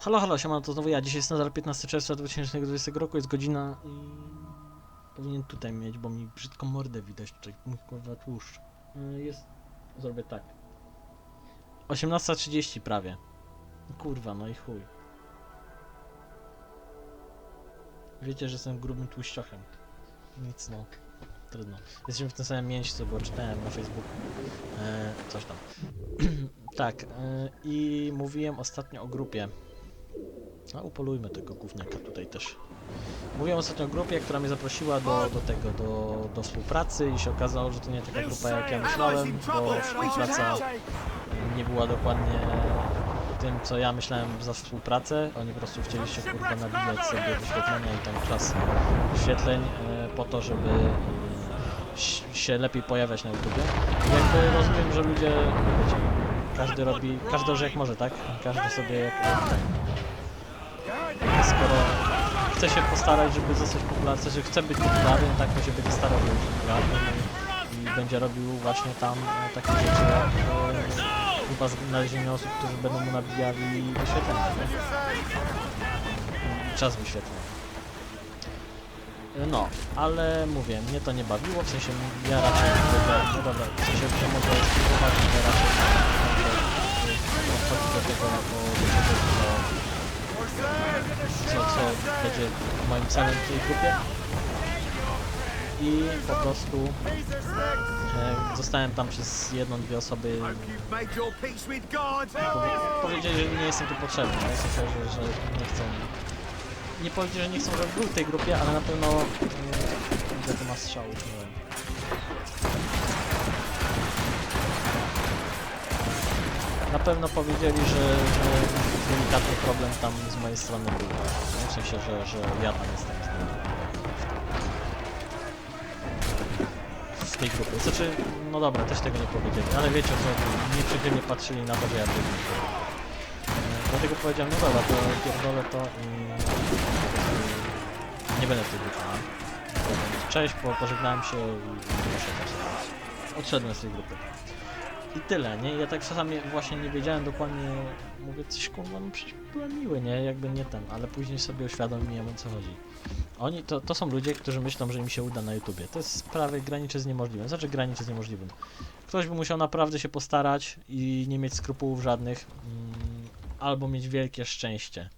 Halo, halo, siema, to znowu ja. Dzisiaj jest nadal 15 czerwca 2020 roku, jest godzina i... Powinien tutaj mieć, bo mi brzydką mordę widać tutaj, mój kurwa tłuszcz. Y, Jest... Zrobię tak. 18.30 prawie. Kurwa, no i chuj. Wiecie, że jestem grubym tłuściochem. Nic no. Trudno. Jesteśmy w tym samym miejscu, bo czytałem na Facebooku. E, coś tam. tak, e, i mówiłem ostatnio o grupie. A upolujmy tego gówniaka tutaj też. Mówiłem ostatnio o grupie, która mnie zaprosiła do, do tego, do, do współpracy i się okazało, że to nie taka grupa jak ja myślałem, bo współpraca nie była dokładnie tym, co ja myślałem za współpracę. Oni po prostu chcieli się kurwa nabijać sobie wyświetlenia i tam czas wyświetleń e, po to, żeby e, się lepiej pojawiać na YouTubie. I Jakby rozumiem, że ludzie, wiecie, każdy robi, każdy dąży jak może, tak? Każdy sobie jak. Skoro chce się postarać, żeby zostać popularny, że chce być popularny, tak się będzie starał być popularny i będzie robił właśnie tam e, takie rzeczy jak e, chyba znalezienie osób, którzy będą mu nabijali wyświetlenia, nie? Czas wyświetleń. E, No, ale mówię, mnie to nie bawiło, w sensie ja raczej no dobra, w sensie ja mogę spróbować, ale raczej podchodzić do tego jako do czegoś, co co, co będzie moim celem w tej grupie. I po prostu e, zostałem tam przez jedną, dwie osoby. Powie, powiedzieli, że nie jestem tu potrzebny, tak? w że, że nie chcą. Nie powiedzieli, że nie chcą, żebym był w tej grupie, ale na pewno. E, ile to ma strzałów, nie wiem. Pewno powiedzieli, że, że delikatny problem tam z mojej strony był. nie? W sensie, że, że ja tam jestem w tej grupie. Znaczy, no dobra, też tego nie powiedzieli, ale wiecie chodzi. Nieprzychylnie patrzyli na to, że ja byłem. E, Dlatego powiedziałem, no dobra, to pierdolę to i nie będę w tej grupie. Cześć, po, pożegnałem się i, proszę też. Odszedłem z tej grupy. I tyle, nie? Ja tak czasami właśnie nie wiedziałem dokładnie, mówię, coś kurwa, no przecież byłem miły, nie? Jakby nie ten, ale później sobie uświadomiłem o co chodzi. Oni, to, to są ludzie, którzy myślą, że im się uda na YouTubie. To jest prawie graniczy z niemożliwym. Znaczy graniczy z niemożliwym. Ktoś by musiał naprawdę się postarać i nie mieć skrupułów żadnych, mm, albo mieć wielkie szczęście.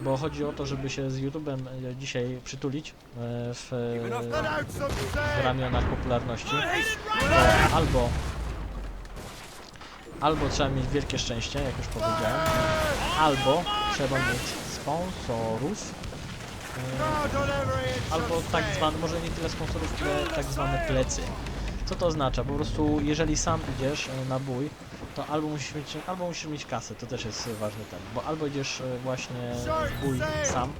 Bo chodzi o to, żeby się z YouTubem e, dzisiaj przytulić e, w, e, w ramionach popularności. Albo albo trzeba mieć wielkie szczęście, jak już powiedziałem, albo trzeba mieć sponsorów, inch albo tak zwane, może nie tyle sponsorów, ile tak zwane plecy. Co to oznacza? Po prostu jeżeli sam idziesz e, na bój, to albo musisz mieć, albo musisz mieć kasę, to też jest ważny ten, bo albo idziesz e, właśnie w bój sam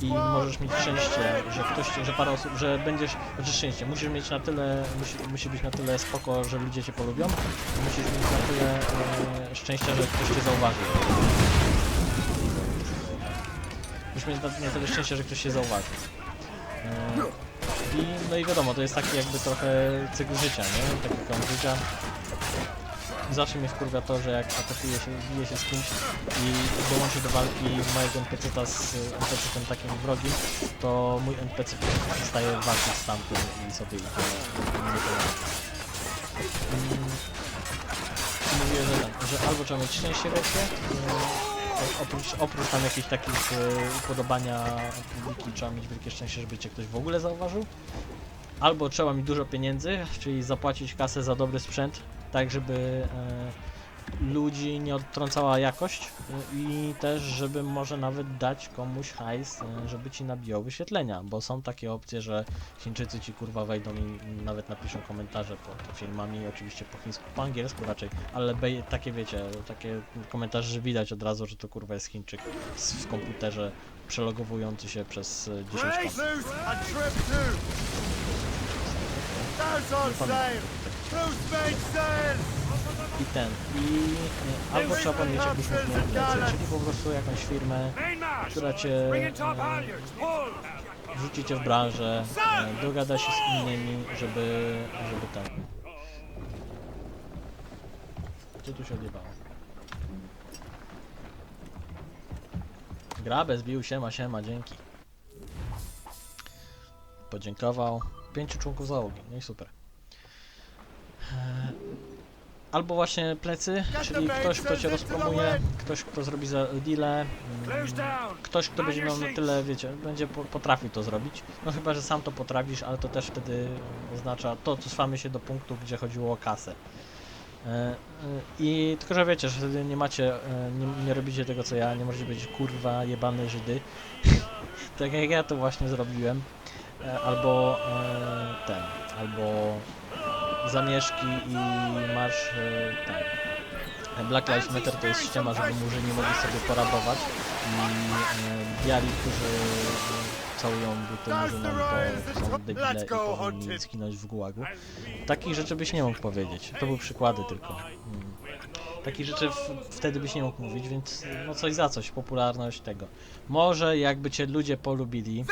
i możesz mieć szczęście, że ktoś, że parę osób, że będziesz, znaczy szczęście, musisz mieć na tyle, musi, musi być na tyle spoko, że ludzie cię polubią, musisz mieć na tyle e, szczęścia, że ktoś cię zauważy. Musisz mieć na, tyle szczęścia, że ktoś się zauważy. E, I no i wiadomo, to jest taki jakby trochę cykl życia, nie? Taki kąt życia. Zawsze mnie wkurwia to, że jak atakuje się, bije się z kimś i dołączy do walki mojego NPC-ta z NPC-tem takim wrogim, to mój NPC przestaje walczyć z tamtym i sobie mnie połączy. Mm, Mówię, że, ten, że albo trzeba mieć szczęście wielkie, oprócz, oprócz tam jakichś takich e, upodobania publiki, trzeba mieć wielkie szczęście, żeby cię ktoś w ogóle zauważył, albo trzeba mieć dużo pieniędzy, czyli zapłacić kasę za dobry sprzęt, tak żeby e, ludzi nie odtrącała jakość e, i też żeby może nawet dać komuś hajs, e, żeby ci nabijał wyświetlenia, bo są takie opcje, że Chińczycy ci kurwa wejdą i nawet napiszą komentarze pod filmami, oczywiście po chińsku, po angielsku raczej, ale takie wiecie, takie komentarze, że widać od razu, że to kurwa jest Chińczyk w komputerze przelogowujący się przez e, 10 Praise kont. Those on sale. Blue. I ten, i e, albo trzeba mieć jakąś plecy, czyli po prostu jakąś firmę, która cię e, wrzuci cię w branżę, e, dogada się z innymi, żeby, żeby ten... Co tu się odjebało? Grabę zbił, siema, siema, dzięki. Podziękował. Pięciu członków załogi, no i super. Albo właśnie plecy, czyli ktoś, kto cię rozpromuje, ktoś, kto zrobi za deale, mm, ktoś, kto będzie miał na tyle, wiecie, będzie po, potrafił to zrobić. No chyba, że sam to potrafisz, ale to też wtedy oznacza to, cofamy się do punktu, gdzie chodziło o kasę. E, e, I tylko, że wiecie, że wtedy nie macie, e, nie, nie robicie tego co ja, nie możecie być kurwa jebane Żydy. tak jak ja to właśnie zrobiłem. Albo ten, albo zamieszki i marsz e, ten. E, Black Lives Matter to jest ściema, żeby murzyni mogli sobie porabować i e, biali, którzy całują buty murzynom, to są debile i powinni zginąć w gułagu. Takich rzeczy byś nie mógł powiedzieć. To były przykłady tylko. Mm. Takich rzeczy wtedy byś nie mógł mówić, więc no coś za coś, popularność tego. Może jakby cię ludzie polubili!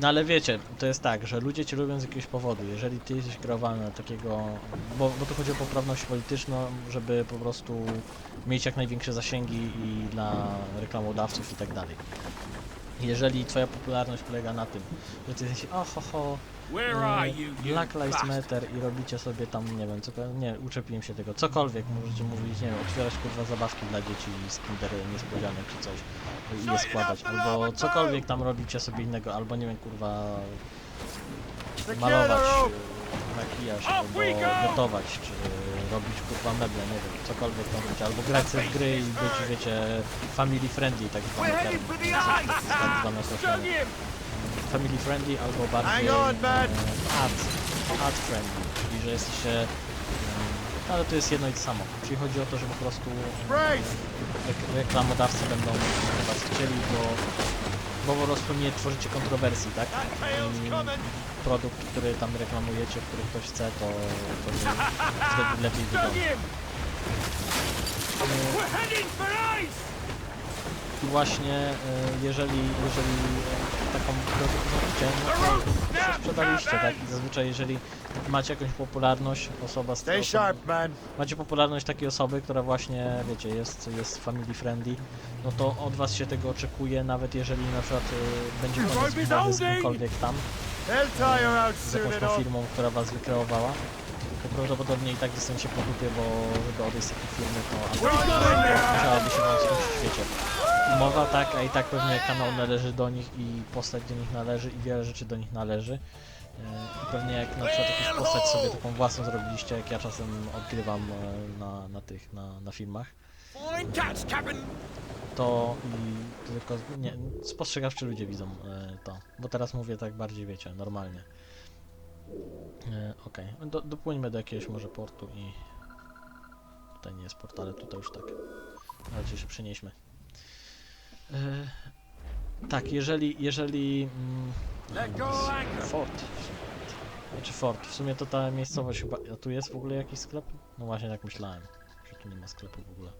No ale wiecie, to jest tak, że ludzie cię lubią z jakiegoś powodu. Jeżeli ty jesteś kreowany na takiego. Bo, bo to chodzi o poprawność polityczną, żeby po prostu mieć jak największe zasięgi i dla reklamodawców i tak dalej. Jeżeli twoja popularność polega na tym, że ty jesteś oho ho, Where e, Black Lives? Matter i robicie sobie tam, nie wiem, co, nie, uczepiłem się tego, cokolwiek możecie mówić, nie wiem, otwierać kurwa zabawki dla dzieci z Kinder niespodzianek czy coś i je składać, albo cokolwiek tam robicie sobie innego, albo nie wiem, kurwa malować e, makijaż, albo gotować, czy robić kurwa meble, nie wiem, cokolwiek tam robić, albo grać sobie w gry i być, wiecie, family friendly, tak zwany termin, tak him! family friendly albo bardziej on, man. e, ad, ad friendly, czyli że jesteście e, no, ale to jest jedno i to samo. Czyli chodzi o to, że po prostu reklamodawcy będą was chcieli, bo, bo po prostu nie tworzycie kontrowersji, tak? I! Produkt, który tam reklamujecie, który ktoś chce, to, to wtedy lepiej wygląda. ice! I właśnie e, jeżeli, jeżeli e, taką produkt robicie, no sprzedaliście, tak? I zazwyczaj jeżeli macie jakąś popularność, osoba z Stay osoba- sharp, man. macie popularność takiej osoby, która właśnie, wiecie, jest, jest family friendly, no to od was się tego oczekuje, nawet jeżeli na przykład y, będzie koniec z kimkolwiek tam, Z jakąś tą enough. firmą, która was wykreowała, to prawdopodobnie i tak dostaniecie po dupie, bo żeby odejść z takiej firmy, to musiałaby się wam skończyć w świecie. Umowa tak, a i tak pewnie kanał należy do nich i postać do nich należy i wiele rzeczy do nich należy. E, I pewnie jak na przykład jakąś postać sobie taką własną zrobiliście, jak ja czasem odgrywam e, na, na tych, na, na filmach! To i to tylko nie, spostrzegawczy ludzie widzą e, to. Bo teraz mówię tak bardziej, wiecie, normalnie. E, Okej, do, dopłyńmy do jakiegoś może portu i... Tutaj nie jest port, ale tutaj już tak. Raczej się przenieśmy. E, tak, jeżeli, jeżeli... Mm! Fort. Znaczy fort. W sumie to ta miejscowość chyba... A tu jest w ogóle jakiś sklep? No właśnie tak myślałem, że tu nie ma sklepu w ogóle.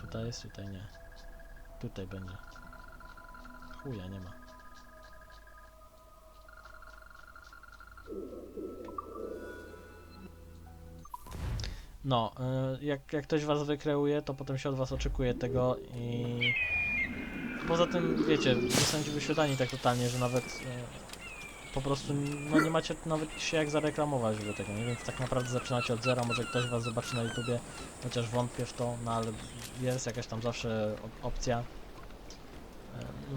Tutaj jest, tutaj nie. Tutaj będzie. Chuja, nie ma. No, y, jak, jak ktoś was wykreuje, to potem się od was oczekuje tego i... Poza tym, wiecie, zostaniecie wyświetlani tak totalnie, że nawet y, po prostu no nie macie nawet się jak zareklamować do tego, nie? Więc tak naprawdę zaczynacie od zera, może ktoś was zobaczy na YouTubie, chociaż wątpię w to, no ale jest jakaś tam zawsze op- opcja. E,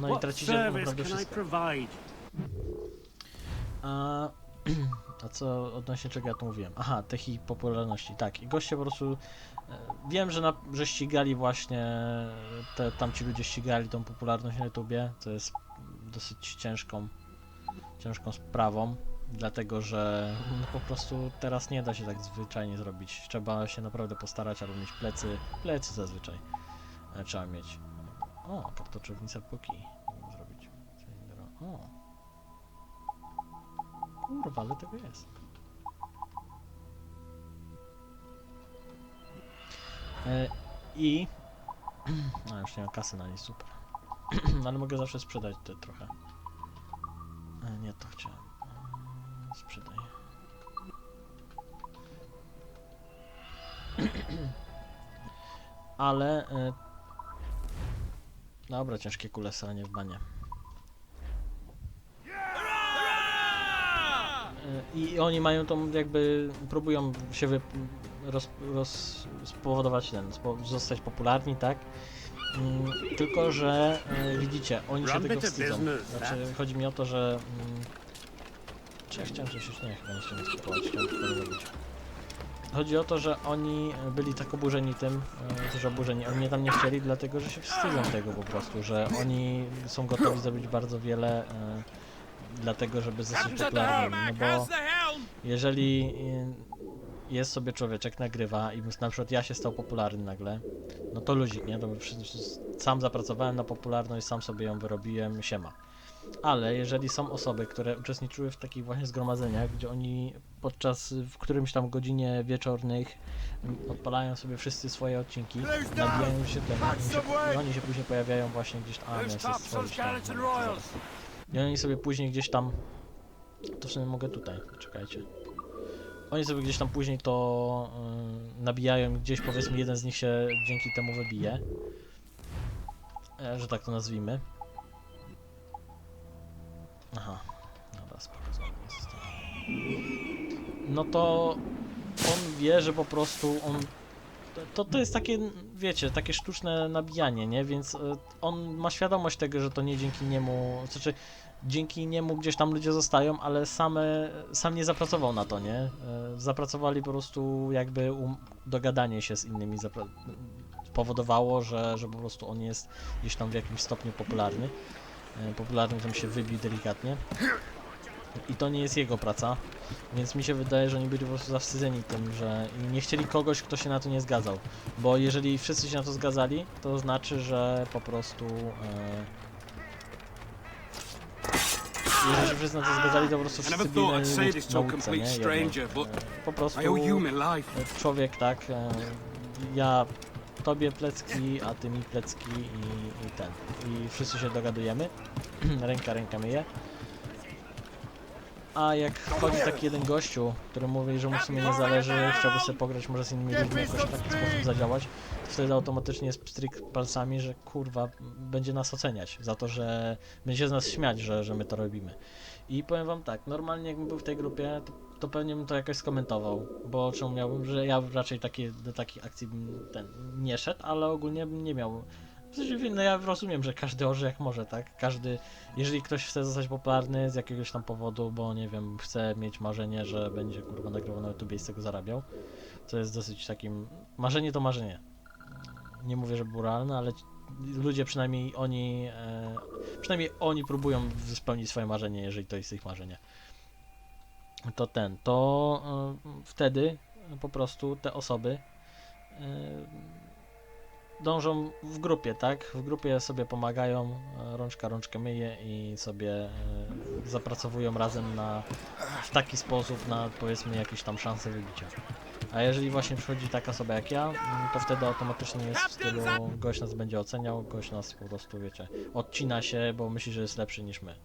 No i tracicie naprawdę wszystko. A, a co odnośnie czego ja tu mówiłem? Aha, tych ich popularności, tak. I goście po prostu. e, Wiem, że, na, że ścigali właśnie. Te, tamci ludzie ścigali tą popularność na YouTubie, co jest dosyć ciężką, ciężką sprawą. Dlatego, że no, po prostu teraz nie da się tak zwyczajnie zrobić. Trzeba się naprawdę postarać, albo mieć plecy. Plecy zazwyczaj e, trzeba mieć. O, kartoczownica póki zrobić. O. Kurwa, ale tego jest. E, I... A, już nie mam kasy na nie, super. No, ale mogę zawsze sprzedać te trochę. E, nie, to chciałem. E, sprzedaj. Ale... E, Dobra, ciężkie kulesy, a nie w banie. I oni mają tą jakby, próbują się wy, roz, roz, spowodować ten, zostać popularni, tak? Mm, tylko, że y, widzicie, oni się tego wstydzą. Znaczy, chodzi mi o to, że... Mm, czy ja chciałem coś? Nie, chyba nie chciałem skupować, chciałem tylko robić. Chodzi o to, że oni byli tak oburzeni tym, e, też oburzeni, oni mnie tam nie chcieli, dlatego że się wstydzą tego po prostu, że oni są gotowi zrobić bardzo wiele e, dlatego, żeby zostać popularnymi, no bo jeżeli y, jest sobie człowieczek, nagrywa i na przykład ja się stał popularny nagle, no to luzik, nie? To sam zapracowałem na popularność, sam sobie ją wyrobiłem, siema. Ale jeżeli są osoby, które uczestniczyły w takich właśnie zgromadzeniach, gdzie oni podczas w którymś tam godzinie wieczornych mm, odpalają sobie wszyscy swoje odcinki, nabijają się się, i oni się później pojawiają właśnie gdzieś tam, a i oni sobie później gdzieś tam. To w sumie mogę tutaj, czekajcie. Oni sobie gdzieś tam później to y, nabijają, gdzieś powiedzmy jeden z nich się dzięki temu wybije. E, że tak to nazwijmy. Aha, dobra, spoko. No to on wie, że po prostu on. To, to jest takie, wiecie, takie sztuczne nabijanie, nie? Więc y, on ma świadomość tego, że to nie dzięki niemu, znaczy dzięki niemu gdzieś tam ludzie zostają, ale same, sam nie zapracował na to, nie? E, Zapracowali po prostu jakby um, dogadanie się z innymi powodowało, że, że po prostu on jest gdzieś tam w jakimś stopniu popularny. E, Popularny tam się wybił delikatnie. I to nie jest jego praca, więc mi się wydaje, że oni byli po prostu zawstydzeni tym, że nie chcieli kogoś, kto się na to nie zgadzał. Bo jeżeli wszyscy się na to zgadzali, to znaczy, że po prostu. E, jeżeli się wszyscy na to zgadzali, to po prostu wszyscy byli na nauce, nie? Po prostu człowiek, tak, e, ja tobie plecki, a ty mi plecki i, i ten. I wszyscy się dogadujemy, ręka ręka myje. A jak wchodzi taki jeden gościu, który mówi, że mu w sumie nie zależy, chciałby sobie pograć może z innymi ludźmi, jakoś w taki sposób zadziałać, wtedy automatycznie jest pstryk palcami, że kurwa, będzie nas oceniać za to, że będzie z nas śmiać, że, że my to robimy. I powiem wam tak, normalnie jakbym był w tej grupie, to, to pewnie bym to jakoś skomentował, bo czemu miałbym, że ja raczej takie, do takich akcji bym ten, nie szedł, ale ogólnie bym nie miał. W sensie, no ja rozumiem, że każdy orze jak może, tak? Każdy, jeżeli ktoś chce zostać popularny z jakiegoś tam powodu, bo nie wiem, chce mieć marzenie, że będzie kurwa nagrywał na YouTube i z tego zarabiał, to jest dosyć takim, marzenie to marzenie. Nie mówię, że było realne, ale ludzie przynajmniej oni, e, przynajmniej oni próbują spełnić swoje marzenie, jeżeli to jest ich marzenie. To ten, to e, wtedy po prostu te osoby e, dążą w grupie, tak? W grupie sobie pomagają, rączka rączkę myje i sobie zapracowują razem na, w taki sposób na powiedzmy jakieś tam szanse wybicia. A jeżeli właśnie przychodzi taka osoba jak ja, mm, to wtedy automatycznie jest w stylu gość nas będzie oceniał, gość nas po prostu, wiecie, odcina się, bo myśli, że jest lepszy niż my.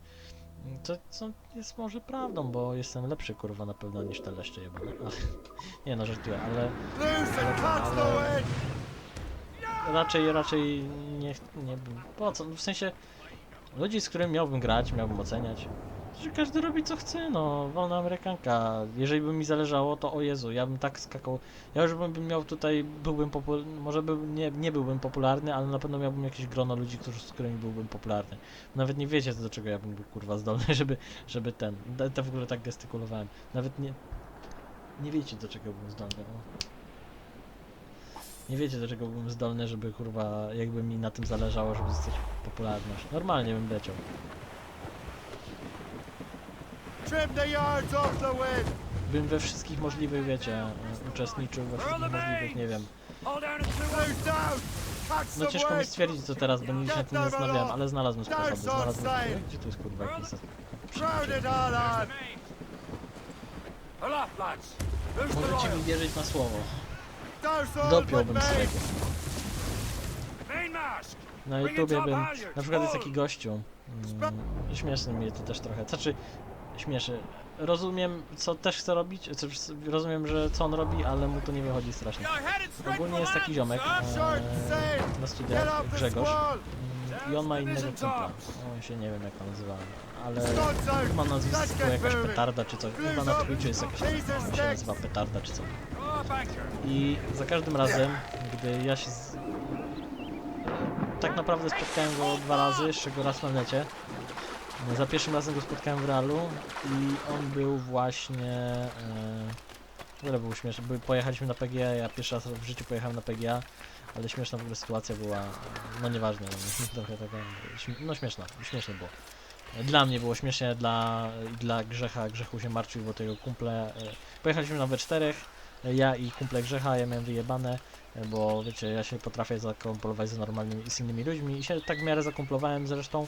To co jest może prawdą, bo jestem lepszy kurwa na pewno niż te leszcze jebane, ale nie no żartuję, ale Ale- wind! raczej, raczej nie, nie po co, w sensie ludzi, z którymi miałbym grać, miałbym oceniać, że każdy robi co chce, no, wolna amerykanka, jeżeli by mi zależało, to o Jezu, ja bym tak skakał, ja już bym miał tutaj, byłbym popularny, może by, nie, nie byłbym popularny, ale na pewno miałbym jakieś grono ludzi, którzy, z którymi byłbym popularny. Nawet nie wiecie, do czego ja bym był, kurwa, zdolny, żeby, żeby ten, to w ogóle tak gestykulowałem, nawet nie, nie wiecie, do czego byłem zdolny, no. Nie wiecie, do czego byłem zdolny, żeby kurwa, jakby mi na tym zależało, żeby zostać popularność. Normalnie bym leciał. Bym we wszystkich możliwych, wiecie, uczestniczył, we wszystkich możliwych, nie wiem. No ciężko mi stwierdzić co teraz, bo nigdy się nad tym nie zastanawiałem, ale znalazłem sposoby, znalazłem... Gdzie tu jest kurwa jakiś... Możecie mi wierzyć na słowo. Dopiąłbym swego. Na YouTubie bym... Na przykład jest taki gościu. Mm, śmieszny mnie to też trochę. Znaczy, śmieszy. Rozumiem, co też chce robić, co, rozumiem, że co on robi, ale mu to nie wychodzi strasznie. Ogólnie jest taki ziomek e, na studiach, Grzegorz. I on ma innego kumpla. On się nie wiem jak on nazywa, ale ma nazwisko jakaś petarda czy coś. Chyba na Twitchu jest jakaś on się nazywa petarda czy coś. I za każdym razem, gdy ja się z... tak naprawdę spotkałem go dwa razy, z czego raz na necie. Za pierwszym razem go spotkałem w realu i on był właśnie... E... W ogóle był śmieszny, pojechaliśmy na PGA, ja pierwszy raz w życiu pojechałem na PGA, ale śmieszna w ogóle sytuacja była, no nieważne, no, trochę taka, no śmieszna, śmiesznie było. Dla mnie było śmiesznie, dla, dla Grzecha, Grzechu się martwił, bo tego kumple, e, pojechaliśmy na we czterech, e, ja i kumple Grzecha, ja miałem wyjebane, bo wiecie, ja się potrafię zakumplować z normalnymi, z innymi ludźmi i się tak w miarę zakumplowałem zresztą,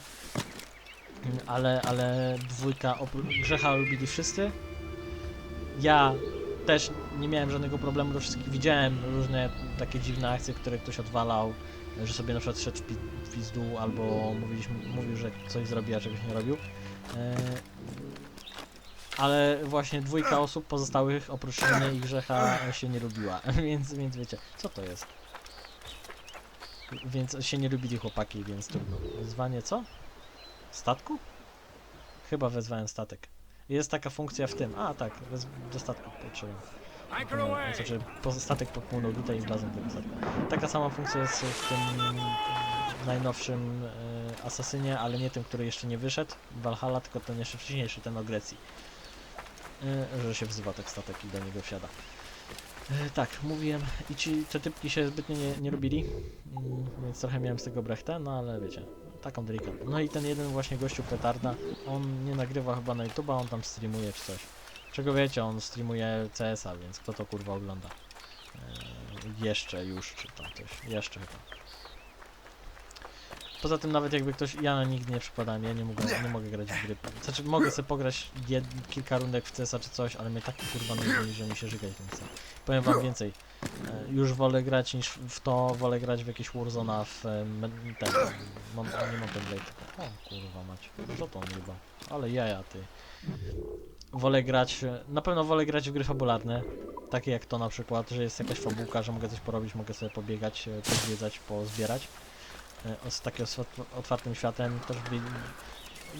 ale, ale dwójka Grzecha lubili wszyscy, ja też nie miałem żadnego problemu do wszystkich. Widziałem różne takie dziwne akcje, które ktoś odwalał, że sobie na przykład szedł w pi- w pizdu albo mówiliśmy, mówił, że coś zrobi, a czegoś nie robił. E, ale właśnie dwójka osób pozostałych oprócz mnie i Grzecha się nie lubiła, więc, więc wiecie, co to jest? Więc się nie lubili chłopaki, więc trudno. Wezwanie co? Statku? Chyba wezwałem statek. Jest taka funkcja w tym. A tak, wez- do statku No, away! Znaczy, statek popłynął tutaj i wlazłem do tego statku. Taka sama funkcja jest w tym najnowszym e, Asasynie, ale nie tym, który jeszcze nie wyszedł, Valhalla, tylko ten jeszcze wcześniejszy, ten o Grecji. E, że się wzywa tak statek i do niego wsiada. E, tak, mówiłem, i ci, te typki się zbytnio nie, nie robili, mm, więc trochę miałem z tego brechta, no ale wiecie, taką delikatną. No i ten jeden właśnie gościu petarda, on nie nagrywa chyba na YouTube'a, on tam streamuje czy coś. Czego wiecie, on streamuje CS-a, więc kto to kurwa ogląda? Eee, jeszcze, już, czy tam coś. Jeszcze chyba. Poza tym nawet jakby ktoś, ja nigdy nie przypadałem, ja nie mogę, nie mogę grać w gry. Znaczy mogę sobie pograć jed, kilka rundek w CS-a czy coś, ale mnie tak kurwa nudzi, że mi się żygać ten chce. Powiem wam więcej. E, już wolę grać niż w to, wolę grać w jakieś Warzona w e, ten, mon, nie Mountain Blade. O kurwa mać, co to chyba? Ale jaja ty wolę grać, na pewno wolę grać w gry fabularne, takie jak to na przykład, że jest jakaś fabułka, że mogę coś porobić, mogę sobie pobiegać, e, pozwiedzać, pozbierać. E, Z takim otwartym światem też by...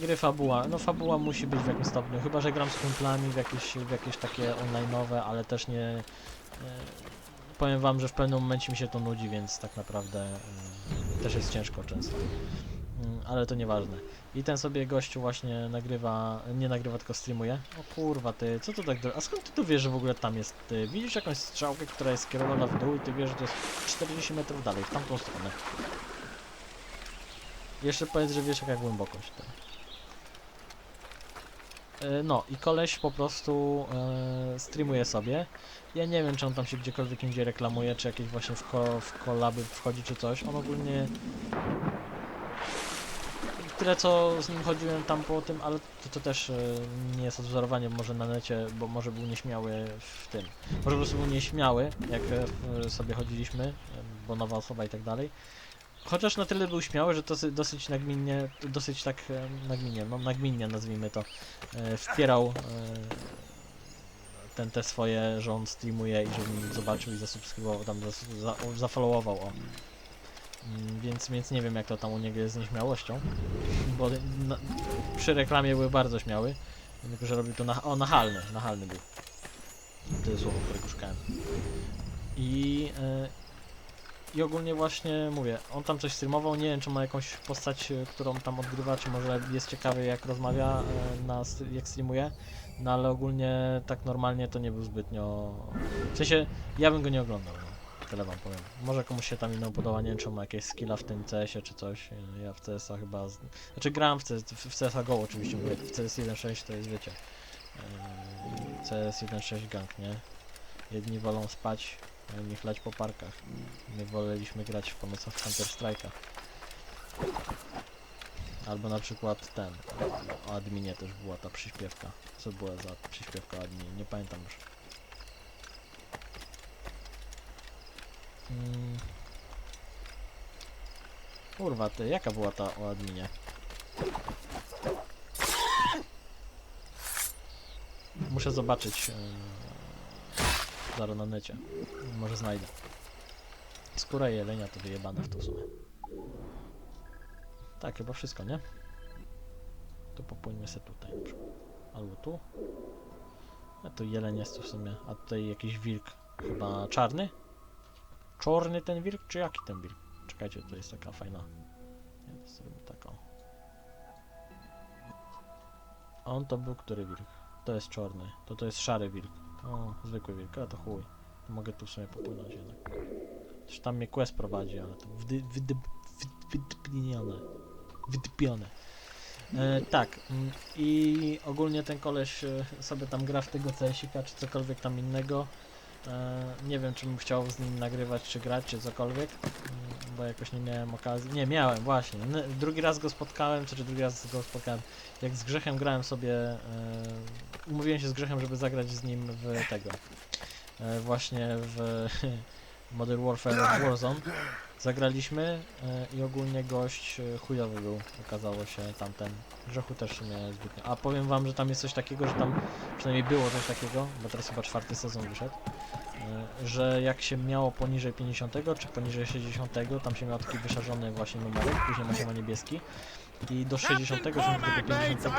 Gry fabuła, no fabuła musi być w jakimś stopniu, chyba że gram z kumplami w jakieś, w jakieś takie online'owe, ale też nie... E, powiem wam, że w pewnym momencie mi się to nudzi, więc tak naprawdę mm, też jest ciężko często. Mm, ale to nieważne. I ten sobie gościu właśnie nagrywa, nie nagrywa, tylko streamuje. O kurwa ty, co to tak. A skąd ty tu wiesz, że w ogóle tam jest ty? Widzisz jakąś strzałkę, która jest skierowana w dół i ty wiesz, że to jest 40 metrów dalej, w tamtą stronę. Jeszcze powiedz, że wiesz jaka głębokość to. E, No i koleś po prostu e, streamuje sobie. Ja nie wiem, czy on tam się gdziekolwiek indziej reklamuje, czy jakieś właśnie w, ko w kolaby wchodzi, czy coś. On ogólnie tyle co z nim chodziłem tam po tym, ale to, to też e, nie jest odwzorowanie może na necie, bo może był nieśmiały w tym. Może po prostu był nieśmiały, jak sobie chodziliśmy, bo nowa osoba i tak dalej. Chociaż na tyle był śmiały, że dosyć, dosyć nagminnie, dosyć tak e, nagminnie, no nagminnie nazwijmy to, e, wpierał e, ten, te swoje, że on streamuje i żebym zobaczył i zasubskrybował, tam za, zafollowował, o. Mm, Więc, więc nie wiem jak to tam u niego jest z nieśmiałością, bo na, przy reklamie były bardzo śmiały, tylko że robił to na, o nachalny, nachalny był. To jest słowo, które szukałem. I, I ogólnie właśnie mówię, on tam coś streamował, nie wiem czy ma jakąś postać, e, którą tam odgrywa, czy może jest ciekawy jak rozmawia, e, na, jak streamuje, no ale ogólnie tak normalnie to nie był zbytnio... W sensie, ja bym go nie oglądał, no. Tyle wam powiem. Może komuś się tam inną podoba, nie wiem czy ma jakieś skilla w tym CS-ie czy coś. Ja w CS-a chyba... Z... Znaczy grałem w, CS, w CS-a Go oczywiście, mówię, w CS 1.6 to jest wiecie... CS 1.6 gang, nie? Jedni wolą spać, inni chlać po parkach. My woleliśmy grać w pomocach Counter Strike'a. Albo na przykład ten, o adminie też była ta przyśpiewka. Co była za przyśpiewka o adminie? Nie pamiętam już. Mm. Kurwa ty, jaka była ta o adminie? Muszę zobaczyć yy, zaraz na necie. Może znajdę. Skóra jelenia to wyjebane w to w sumie. Tak, chyba wszystko, nie? To popłyńmy sobie tutaj. Albo tu. A tu jeleń jest tu w sumie. A tutaj jakiś wilk. Chyba czarny? Czarny ten wilk, czy jaki ten wilk? Czekajcie, to jest taka fajna. To zrobimy taką. On to był który wilk? To jest czarny. To to jest szary wilk. O, zwykły wilk, ale to chuj. Mogę tu w sumie popłynąć jednak. Też tam mnie quest prowadzi, ale to wydy, wyd- wydpinione. Wydypione. E, tak, mm, i ogólnie ten koleś e, sobie tam gra w tego CS-ika, czy cokolwiek tam innego. E, nie wiem, czy bym chciał z nim nagrywać, czy grać, czy cokolwiek, mm, bo jakoś nie miałem okazji. Nie, miałem, właśnie. Drugi raz go spotkałem, czy, czy drugi raz go spotkałem. Jak z Grzechem grałem sobie, e, umówiłem się z Grzechem, żeby zagrać z nim w tego. E, właśnie w Modern Warfare Warzone. Zagraliśmy e, i ogólnie gość e, chujowy był, okazało się tamten. Grzechu też nie zbytnio. A powiem wam, że tam jest coś takiego, że tam przynajmniej było coś takiego, bo teraz chyba czwarty sezon wyszedł, że jak się miało poniżej 50 czy poniżej 60, tam się miał taki wyszarzony właśnie numerek, później ma się ma niebieski. I do 60 czy do tego 50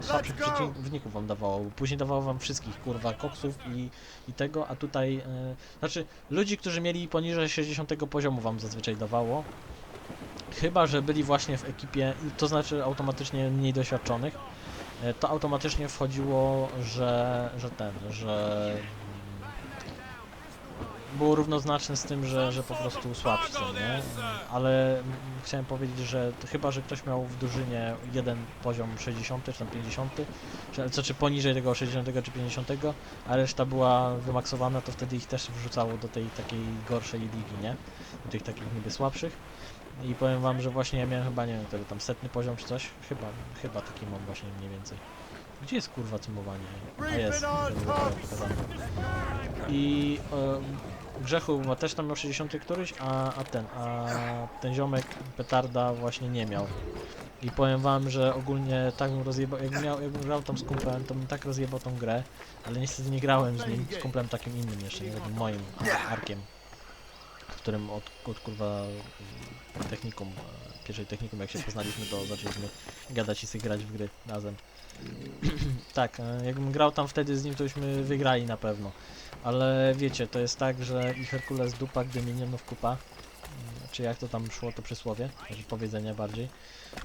słabszych przeciwników wam dawało. Później dawało wam wszystkich, kurwa, koksów i, i tego, a tutaj, e, znaczy ludzi, którzy mieli poniżej 60 poziomu wam zazwyczaj dawało. Chyba, że byli właśnie w ekipie, to znaczy automatycznie mniej doświadczonych, e, to automatycznie wchodziło, że, że ten, że było równoznaczne z tym, że, że po prostu słabszy nie? Ale chciałem powiedzieć, że chyba, że ktoś miał w drużynie jeden poziom 60 czy tam 50, czy, co czy poniżej tego 60 czy 50, a reszta była wymaksowana, to wtedy ich też wrzucało do tej takiej gorszej ligi, nie? Do tych takich niby słabszych. I powiem wam, że właśnie ja miałem chyba, nie wiem, tego tam setny poziom czy coś. Chyba, chyba taki mam właśnie mniej więcej. Gdzie jest kurwa cymowanie? A jest. I Grzechu ma też tam miał 60 któryś, a, a ten, a ten ziomek petarda właśnie nie miał. I powiem wam, że ogólnie tak bym rozjebał, jakbym, miał, jakbym grał tam z kumplem, to bym tak rozjebał tą grę, ale niestety nie grałem z nim, z kumplem takim innym jeszcze, nie takim moim arkiem, w którym od, od kurwa technikum, e, pierwszej technikum jak się poznaliśmy, to zaczęliśmy gadać i grać w gry razem. tak, e, jakbym grał tam wtedy z nim, to byśmy wygrali na pewno. Ale wiecie, to jest tak, że i Herkules dupa, gdy minionów kupa. Czy jak to tam szło to przysłowie, znaczy powiedzenie bardziej.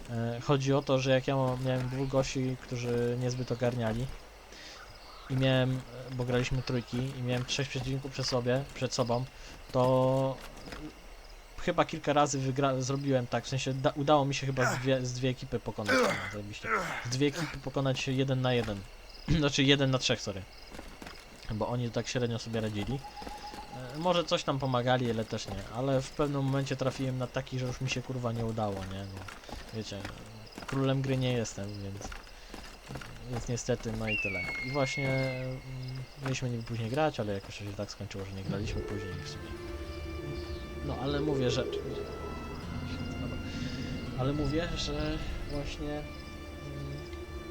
E, Chodzi o to, że jak ja miałem dwóch gości, którzy niezbyt ogarniali i miałem, bo graliśmy trójki i miałem trzech przeciwników przed sobie, przed sobą, to chyba kilka razy wygra zrobiłem tak, w sensie da udało mi się chyba z dwie, z dwie ekipy pokonać. Z dwie ekipy pokonać jeden na jeden, znaczy jeden na trzech, sorry. Bo oni tak średnio sobie radzili. E, Może coś tam pomagali, ale też nie. Ale w pewnym momencie trafiłem na taki, że już mi się kurwa nie udało, nie? No, wiecie, królem gry nie jestem, więc... Więc niestety, no i tyle. I właśnie mm, mieliśmy niby później grać, ale jakoś się tak skończyło, że nie graliśmy później w sumie. No, ale mówię, że... Ale mówię, że właśnie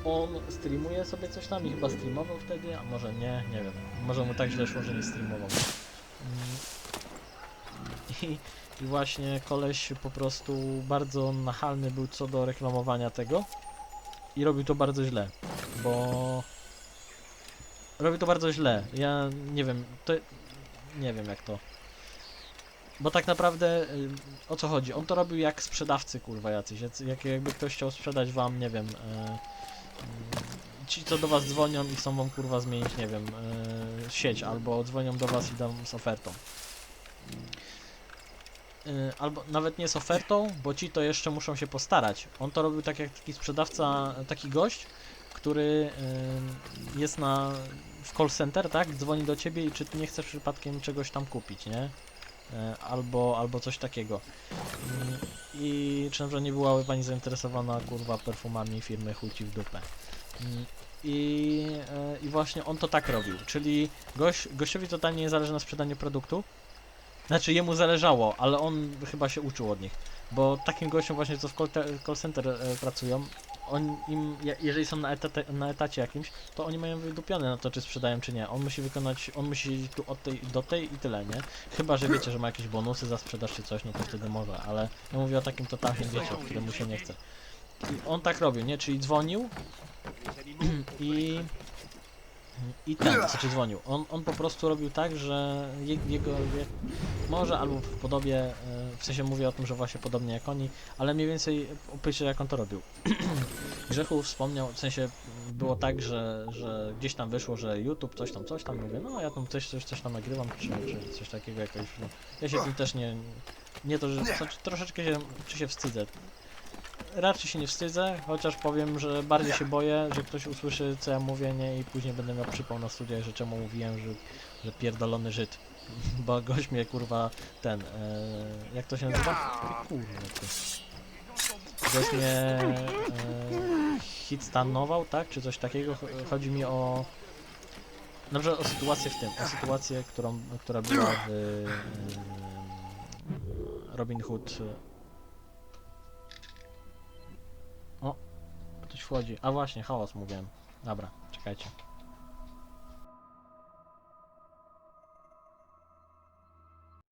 on streamuje sobie coś tam i chyba streamował wtedy, a może nie, nie wiem. Może mu tak źle szło, że nie streamował. Mm. I, I właśnie koleś po prostu bardzo nachalny był co do reklamowania tego i robił to bardzo źle, bo robił to bardzo źle. Ja nie wiem, to nie wiem jak to. Bo tak naprawdę y, o co chodzi? On to robił jak sprzedawcy kurwa jacyś. jacy- Jak jakby ktoś chciał sprzedać wam, nie wiem, mm, ci co do was dzwonią i chcą wam kurwa zmienić, nie wiem, e, sieć, albo dzwonią do was i dam z ofertą. Y, albo nawet nie z ofertą, bo ci to jeszcze muszą się postarać. On to robił tak jak taki sprzedawca, taki gość, który y, jest na w call center, tak? Dzwoni do ciebie i czy ty nie chcesz przypadkiem czegoś tam kupić, nie? Y, Albo, albo coś takiego. Y, I czy nie byłaby pani zainteresowana kurwa perfumami firmy chuj ci w dupę. Y, I, y, I właśnie on to tak robił, czyli gość, gościowi totalnie nie zależy na sprzedaniu produktu, znaczy jemu zależało, ale on chyba się uczył od nich. Bo takim gościom właśnie co w call center e, pracują, on im, je- jeżeli są na, etate, na etacie jakimś, to oni mają wydupione na to, czy sprzedają, czy nie. On musi wykonać, on musi siedzieć tu od tej do tej i tyle, nie? Chyba, że wiecie, że ma jakieś bonusy za sprzedaż czy coś, no to wtedy może, ale ja mówię o takim totalnym, wiecie, którym mu się nie chce. I on tak robił, nie? Czyli dzwonił i... I ten, znaczy dzwonił. On, on po prostu robił tak, że je, jego, je, może albo w podobie, e, w sensie mówię o tym, że właśnie podobnie jak oni, ale mniej więcej opiszę jak on to robił. Grzechu wspomniał, w sensie było tak, że, że gdzieś tam wyszło, że YouTube coś tam, coś tam, mówię, no ja tam coś, coś, coś tam nagrywam, czy, czy coś takiego jakoś, no. Ja się tym też nie, nie to, że znaczy, troszeczkę się, czy się wstydzę. Raczej się nie wstydzę, chociaż powiem, że bardziej się boję, że ktoś usłyszy co ja mówię, nie, i później będę miał przypał na studiach, że czemu mówiłem, że, że pierdolony Żyd. Bo gość mnie kurwa ten, e, jak to się nazywa? Kurwa ty. Gość mnie e, hitstanował, tak? Czy coś takiego? Cho- Chodzi mi o... Na przykład o sytuację w tym, o sytuację, którą, która była w e, Robin Hood. Wchodzi. A właśnie, hałas mówiłem. Dobra, czekajcie.